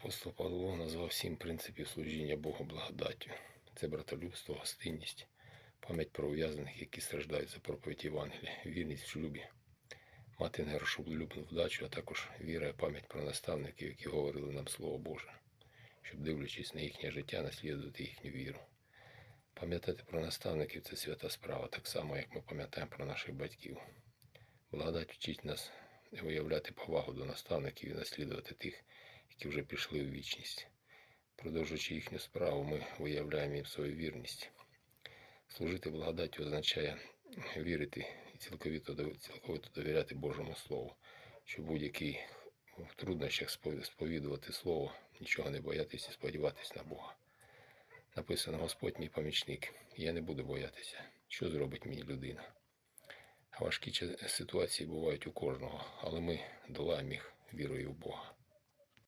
Апостол Павло назвав сім принципів служіння Богу благодаттю. Це братолюбство, гостинність, пам'ять про ув'язнених, які страждають за проповідь Євангелія, вірність в шлюбі, мати негрошоблюбну вдачу, а також віра і пам'ять про наставників, які говорили нам Слово Боже, щоб, дивлячись на їхнє життя, наслідувати їхню віру. Пам'ятати про наставників це свята справа, так само, як ми пам'ятаємо про наших батьків. Благодать вчить нас виявляти повагу до наставників і наслідувати тих, які вже пішли у вічність. Продовжуючи їхню справу, ми виявляємо їм свою вірність. Служити благодаттю означає вірити і цілковито, цілковито довіряти Божому Слову, що будь-який в труднощах сповідувати Слово, нічого не боятися і сподіватись на Бога. Написано Господь мій помічник, я не буду боятися, що зробить мені людина. Важкі ситуації бувають у кожного, але ми долаємо їх вірою в Бога.